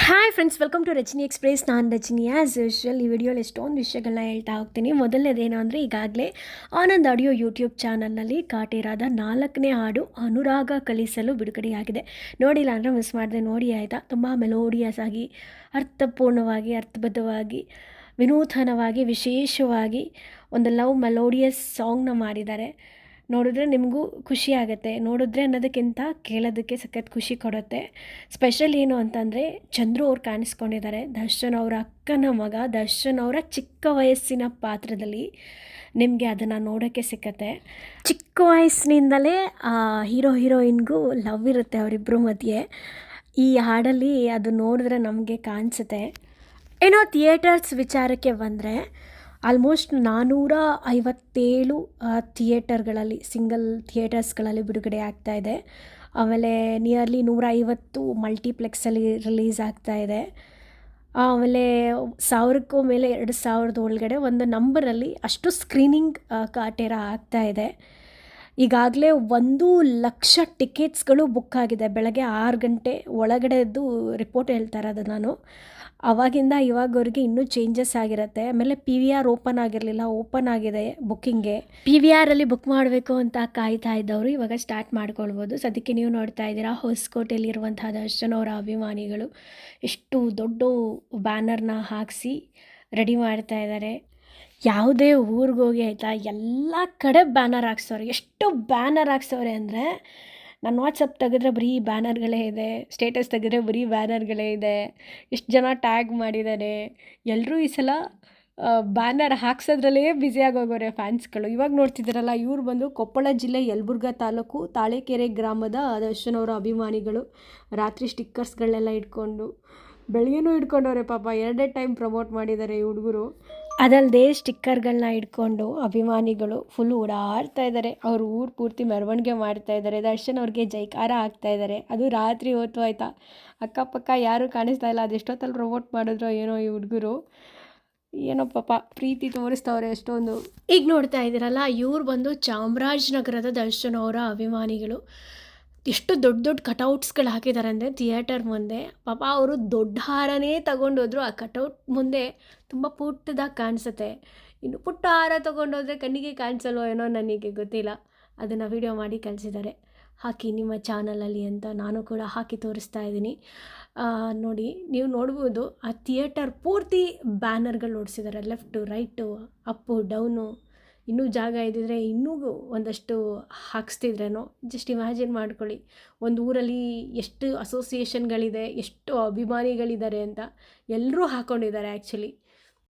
Hi friends welcome to Rachani express ನಾನು Rachani as usual ಈ ವಿಡಿಯೋಲಿ ಎಷ್ಟೊಂದು ವಿಷಯಗಳನ್ನ ಹೇಳ್ತಾ ಹೋಗ್ತೀನಿ. ಮೊದಲನೇದೇನು ಅಂದರೆ ಈಗಾಗಲೇ ಆನಂದ್ ಆಡಿಯೋ ಯೂಟ್ಯೂಬ್ ಚಾನಲ್ನಲ್ಲಿ ಕಾಟೇರಾದ ನಾಲ್ಕನೇ ಹಾಡು ಅನುರಾಗ ಕಲಿಸಲು ಬಿಡುಗಡೆಯಾಗಿದೆ. ನೋಡಿಲ್ಲ ಅಂದರೆ ಮಿಸ್ ಮಾಡಿದೆ, ನೋಡಿ ಆಯಿತಾ? ತುಂಬ ಮೆಲೋಡಿಯಸ್ ಆಗಿ, ಅರ್ಥಪೂರ್ಣವಾಗಿ, ಅರ್ಥಬದ್ಧವಾಗಿ, ವಿನೂತನವಾಗಿ, ವಿಶೇಷವಾಗಿ ಒಂದು ಲವ್ ಮೆಲೋಡಿಯಸ್ ಸಾಂಗ್ನ ಮಾಡಿದ್ದಾರೆ. ನೋಡಿದ್ರೆ ನಿಮಗೂ ಖುಷಿ ಆಗುತ್ತೆ. ನೋಡಿದ್ರೆ ಅನ್ನೋದಕ್ಕಿಂತ ಕೇಳೋದಕ್ಕೆ ಸಖತ್ ಖುಷಿ ಕೊಡುತ್ತೆ. ಸ್ಪೆಷಲ್ ಏನು ಅಂತಂದರೆ ಚಂದ್ರು ಅವ್ರು ಕಾಣಿಸ್ಕೊಂಡಿದ್ದಾರೆ. ದರ್ಶನ್ ಅವರ ಅಕ್ಕನ ಮಗ, ದರ್ಶನ್ ಅವರ ಚಿಕ್ಕ ವಯಸ್ಸಿನ ಪಾತ್ರದಲ್ಲಿ ನಿಮಗೆ ಅದನ್ನು ನೋಡೋಕ್ಕೆ ಸಿಕ್ಕತ್ತೆ. ಚಿಕ್ಕ ವಯಸ್ಸಿನಿಂದಲೇ ಹೀರೋ, ಹೀರೋಯಿನ್ಗೂ ಲವ್ ಇರುತ್ತೆ ಅವರಿಬ್ಬರ ಮಧ್ಯೆ. ಈ ಹಾಡಲ್ಲಿ ಅದು ನೋಡಿದ್ರೆ ನಮಗೆ ಕಾಣಿಸುತ್ತೆ. ಏನೋ ಥಿಯೇಟರ್ಸ್ ವಿಚಾರಕ್ಕೆ ಬಂದರೆ ಆಲ್ಮೋಸ್ಟ್ ನಾನ್ನೂರ ಐವತ್ತೇಳು ಥಿಯೇಟರ್ಗಳಲ್ಲಿ ಸಿಂಗಲ್ ಥಿಯೇಟರ್ಸ್ಗಳಲ್ಲಿ ಬಿಡುಗಡೆ ಆಗ್ತಾ ಇದೆ. ಆಮೇಲೆ ನಿಯರ್ಲಿ ನೂರ ಐವತ್ತು ಮಲ್ಟಿಪ್ಲೆಕ್ಸಲ್ಲಿ ರಿಲೀಸ್ ಆಗ್ತಾ ಇದೆ. ಆಮೇಲೆ ಸಾವಿರಕ್ಕೂ ಮೇಲೆ ಎರಡು ಸಾವಿರದ ಒಳಗಡೆ ಒಂದು ನಂಬರಲ್ಲಿ ಅಷ್ಟು ಸ್ಕ್ರೀನಿಂಗ್ ಕಾಟೇರ ಆಗ್ತಾ ಇದೆ. ಈಗಾಗಲೇ ಒಂದು ಲಕ್ಷ ಟಿಕೆಟ್ಸ್ಗಳು ಬುಕ್ ಆಗಿದೆ. ಬೆಳಗ್ಗೆ ಆರು ಗಂಟೆ ಒಳಗಡೆದು ರಿಪೋರ್ಟ್ ಹೇಳ್ತಾ ಇರೋದು ನಾನು. ಅವಾಗಿಂದ ಇವಾಗವರೆಗೆ ಇನ್ನೂ ಚೇಂಜಸ್ ಆಗಿರುತ್ತೆ. ಆಮೇಲೆ ಪಿ ವಿ ಆರ್ ಓಪನ್ ಆಗಿರಲಿಲ್ಲ ಓಪನ್ ಆಗಿದೆ ಬುಕ್ಕಿಂಗ್ಗೆ ಪಿ ವಿ ಆರಲ್ಲಿ ಬುಕ್ ಮಾಡಬೇಕು ಅಂತ ಕಾಯ್ತಾ ಇದ್ದವರು ಇವಾಗ ಸ್ಟಾರ್ಟ್ ಮಾಡ್ಕೊಳ್ಬೋದು. ಸದ್ಯಕ್ಕೆ ನೀವು ನೋಡ್ತಾ ಇದ್ದೀರಾ ಹೊಸಕೋಟೆಯಲ್ಲಿರುವಂತಹ ದರ್ಶನ್ ಅವರ ಅಭಿಮಾನಿಗಳು ಎಷ್ಟು ದೊಡ್ಡ ಬ್ಯಾನರ್ನ ಹಾಕಿಸಿ ರೆಡಿ ಮಾಡ್ತಾ ಇದ್ದಾರೆ. ಯಾವುದೇ ಊರಿಗೋಗಿ ಆಯಿತಾ, ಎಲ್ಲ ಕಡೆ ಬ್ಯಾನರ್ ಹಾಕ್ಸೋರು. ಎಷ್ಟು ಬ್ಯಾನರ್ ಹಾಕ್ಸೋರೆ ಅಂದರೆ ನಾನು ವಾಟ್ಸಪ್ ತೆಗೆದ್ರೆ ಬರೀ ಬ್ಯಾನರ್ಗಳೇ ಇದೆ ಸ್ಟೇಟಸ್ ತೆಗೆದ್ರೆ ಬರೀ ಬ್ಯಾನರ್ಗಳೇ ಇದೆ ಎಷ್ಟು ಜನ ಟ್ಯಾಗ್ ಮಾಡಿದ್ದಾರೆ. ಎಲ್ಲರೂ ಈ ಸಲ ಬ್ಯಾನರ್ ಹಾಕ್ಸೋದ್ರಲ್ಲೇ ಬ್ಯುಸಿಯಾಗಿ ಹೋಗೋರೆ ಫ್ಯಾನ್ಸ್ಗಳು ಇವಾಗ ನೋಡ್ತಿದ್ದಾರಲ್ಲ, ಇವ್ರು ಬಂದು ಕೊಪ್ಪಳ ಜಿಲ್ಲೆ ಯಲಬುರ್ಗ ತಾಲೂಕು ತಾಳೆಕೆರೆ ಗ್ರಾಮದ ದರ್ಶನ್ ಅವರ ಅಭಿಮಾನಿಗಳು. ರಾತ್ರಿ ಸ್ಟಿಕ್ಕರ್ಸ್ಗಳನ್ನೆಲ್ಲ ಇಟ್ಕೊಂಡು ಬೆಳಗ್ಗೆನೂ ಇಟ್ಕೊಂಡವ್ರೆ ಪಾಪ ಎರಡೇ ಟೈಮ್ ಪ್ರಮೋಟ್ ಮಾಡಿದ್ದಾರೆ ಈ ಹುಡುಗರು. ಅದಲ್ಲದೆ ಸ್ಟಿಕ್ಕರ್ಗಳನ್ನ ಇಟ್ಕೊಂಡು ಅಭಿಮಾನಿಗಳು ಫುಲ್ ಓಡಾಡ್ತಾ ಇದ್ದಾರೆ ಅವ್ರ ಊರು ಪೂರ್ತಿ ಮೆರವಣಿಗೆ ಮಾಡ್ತಾ ಇದ್ದಾರೆ ದರ್ಶನ್ ಅವ್ರಿಗೆ ಜೈಕಾರ ಆಗ್ತಾ ಇದ್ದಾರೆ ಅದು ರಾತ್ರಿ ಹೊತ್ತು ಆಯ್ತಾ. ಅಕ್ಕಪಕ್ಕ ಯಾರೂ ಕಾಣಿಸ್ತಾ ಇಲ್ಲ. ಅದೆಷ್ಟೊತ್ತಲ್ಲಿ ಪ್ರಮೋಟ್ ಮಾಡಿದ್ರು ಏನೋ ಈ ಹುಡುಗರು. ಏನೋ ಪಾಪ ಪ್ರೀತಿ ತೋರಿಸ್ತವ್ರೆ ಎಷ್ಟೊಂದು. ಈಗ ನೋಡ್ತಾ ಇದ್ದೀರಲ್ಲ ಇವ್ರು ಬಂದು ಚಾಮರಾಜನಗರದ ದರ್ಶನ್ ಅವರ ಅಭಿಮಾನಿಗಳು. ಎಷ್ಟು ದೊಡ್ಡ ದೊಡ್ಡ ಕಟೌಟ್ಸ್ಗಳು ಹಾಕಿದ್ದಾರೆ ಅಂದರೆ ಥಿಯೇಟರ್ ಮುಂದೆ. ಪಾಪ ಅವರು ದೊಡ್ಡ ಹಾರನೇ ತಗೊಂಡೋದ್ರು, ಆ ಕಟೌಟ್ ಮುಂದೆ ತುಂಬ ಪುಟ್ಟದಾಗಿ ಕಾಣಿಸುತ್ತೆ. ಇನ್ನು ಪುಟ್ಟ ಹಾರ ತೊಗೊಂಡೋದ್ರೆ ಕಣ್ಣಿಗೆ ಕಾಣಿಸಲ್ವೋ ಏನೋ ನನಗೆ ಗೊತ್ತಿಲ್ಲ. ಅದನ್ನು ವಿಡಿಯೋ ಮಾಡಿ ಕಳಿಸಿದ್ದಾರೆ ಹಾಕಿ ನಿಮ್ಮ ಚಾನಲಲ್ಲಿ ಅಂತ ನಾನು ಕೂಡ ಹಾಕಿ ತೋರಿಸ್ತಾ ಇದ್ದೀನಿ. ನೋಡಿ, ನೀವು ನೋಡ್ಬೋದು, ಆ ಥಿಯೇಟರ್ ಪೂರ್ತಿ ಬ್ಯಾನರ್ಗಳು ಓಡಿಸಿದ್ದಾರೆ ಲೆಫ್ಟು, ರೈಟು, ಅಪ್ಪು, ಡೌನು. ಇನ್ನೂ ಜಾಗ ಇದ್ದಿದ್ರೆ ಇನ್ನೂ ಒಂದಷ್ಟು ಹಾಕ್ಸ್ತಿದ್ರೇನೋ ಜಸ್ಟ್ ಇಮ್ಯಾಜಿನ್ ಮಾಡ್ಕೊಳ್ಳಿ. ಒಂದು ಊರಲ್ಲಿ ಎಷ್ಟು ಅಸೋಸಿಯೇಷನ್ಗಳಿದೆ ಎಷ್ಟು ಅಭಿಮಾನಿಗಳಿದ್ದಾರೆ ಅಂತ ಎಲ್ಲರೂ ಹಾಕ್ಕೊಂಡಿದ್ದಾರೆ ಆ್ಯಕ್ಚುಲಿ